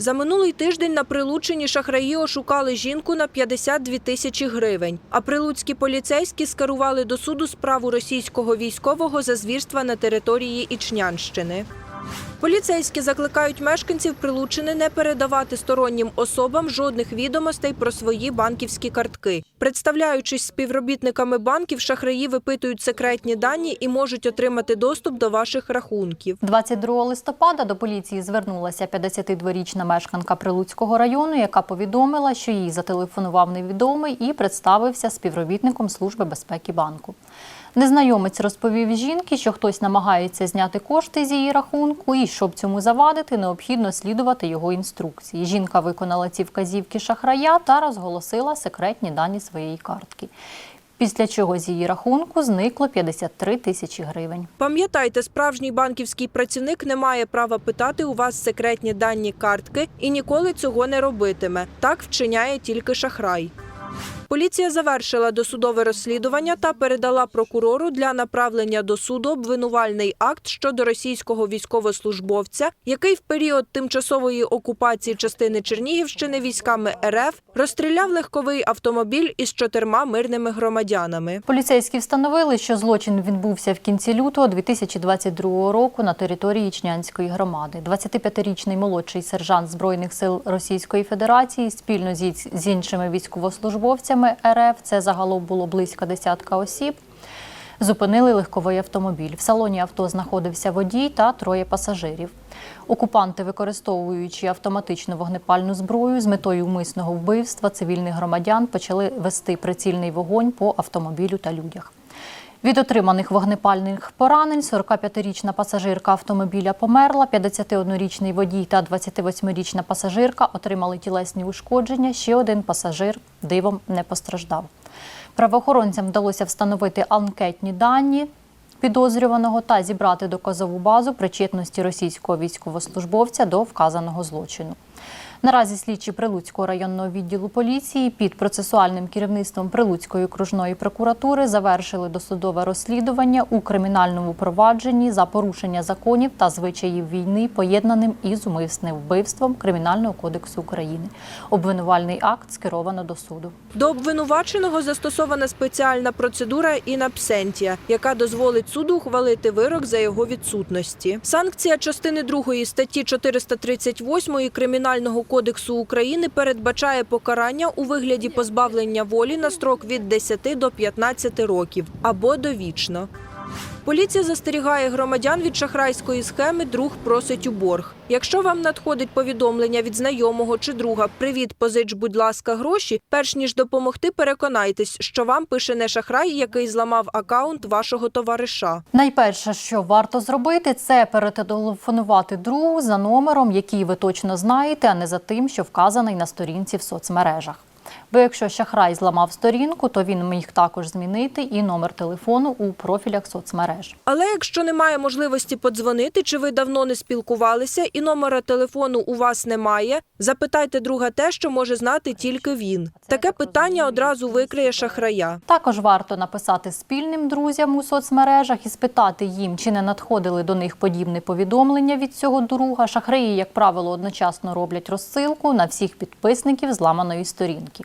За минулий тиждень на Прилуччині шахраї ошукали жінку на 52 тисячі гривень. А прилуцькі поліцейські скерували до суду справу російського військового за звірства на території Ічнянщини. Поліцейські закликають мешканців Прилуччини не передавати стороннім особам жодних відомостей про свої банківські картки. Представляючись співробітниками банків, шахраї випитують секретні дані і можуть отримати доступ до ваших рахунків. 22 листопада до поліції звернулася 52-річна мешканка Прилуцького району, яка повідомила, що їй зателефонував невідомий і представився співробітником Служби безпеки банку. Незнайомець розповів жінці, що хтось намагається зняти кошти з її рахунку, і щоб цьому завадити, необхідно слідувати його інструкції. Жінка виконала ці вказівки шахрая та розголосила секретні дані своєї картки. Після чого з її рахунку зникло 53 тисячі гривень. Пам'ятайте, справжній банківський працівник не має права питати у вас секретні дані картки і ніколи цього не робитиме. Так вчиняє тільки шахрай. Поліція завершила досудове розслідування та передала прокурору для направлення до суду обвинувальний акт щодо російського військовослужбовця, який в період тимчасової окупації частини Чернігівщини військами РФ розстріляв легковий автомобіль із чотирма мирними громадянами. Поліцейські встановили, що злочин відбувся в кінці лютого 2022 року на території Ічнянської громади. 25-річний молодший сержант Збройних сил Російської Федерації спільно з іншими військовослужбовцями РФ, це загалом було близько десятка осіб, зупинили легковий автомобіль. В салоні авто знаходився водій та троє пасажирів. Окупанти, використовуючи автоматичну вогнепальну зброю з метою умисного вбивства цивільних громадян, почали вести прицільний вогонь по автомобілю та людях. Від отриманих вогнепальних поранень 45-річна пасажирка автомобіля померла, 51-річний водій та 28-річна пасажирка отримали тілесні ушкодження. Ще один пасажир дивом не постраждав. Правоохоронцям вдалося встановити анкетні дані підозрюваного та зібрати доказову базу причетності російського військовослужбовця до вказаного злочину. Наразі слідчі Прилуцького районного відділу поліції під процесуальним керівництвом Прилуцької окружної прокуратури завершили досудове розслідування у кримінальному провадженні за порушення законів та звичаїв війни, поєднаним із умисним вбивством Кримінального кодексу України. Обвинувальний акт скеровано до суду. До обвинуваченого застосована спеціальна процедура інабсентія, яка дозволить суду ухвалити вирок за його відсутності. Санкція частини 2 статті 438 Кримінального кодексу України передбачає покарання у вигляді позбавлення волі на строк від 10 до 15 років або довічно. Поліція застерігає громадян від шахрайської схеми Друг просить у борг. Якщо вам надходить повідомлення від знайомого чи друга Привіт, позич, будь ласка, гроші. Перш ніж допомогти, переконайтесь, що вам пише не шахрай, який зламав акаунт вашого товариша. Найперше, що варто зробити, це перетелефонувати другу за номером, який ви точно знаєте, а не за тим, що вказаний на сторінці в соцмережах. Бо якщо шахрай зламав сторінку, то він міг також змінити і номер телефону у профілях соцмереж. Але якщо немає можливості подзвонити, чи ви давно не спілкувалися і номера телефону у вас немає, запитайте друга те, що може знати тільки він. Таке питання одразу викриє шахрая. Також варто написати спільним друзям у соцмережах і спитати їм, чи не надходили до них подібні повідомлення від цього друга. Шахраї, як правило, одночасно роблять розсилку на всіх підписників зламаної сторінки.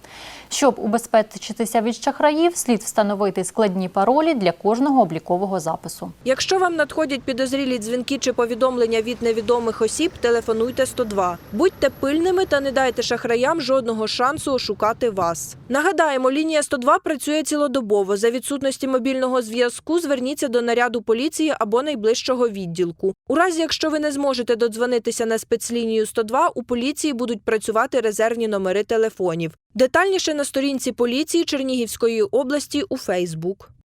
Щоб убезпечитися від шахраїв, слід встановити складні паролі для кожного облікового запису. Якщо вам надходять підозрілі дзвінки чи повідомлення від невідомих осіб, телефонуйте 102. Будьте пильними та не дайте шахраям жодного шансу ошукати вас. Нагадаємо, лінія 102 працює цілодобово. За відсутності мобільного зв'язку зверніться до наряду поліції або найближчого відділку. У разі, якщо ви не зможете додзвонитися на спецлінію 102, у поліції будуть працювати резервні номери телефонів. Детальніше на сторінці поліції Чернігівської області у Фейсбук.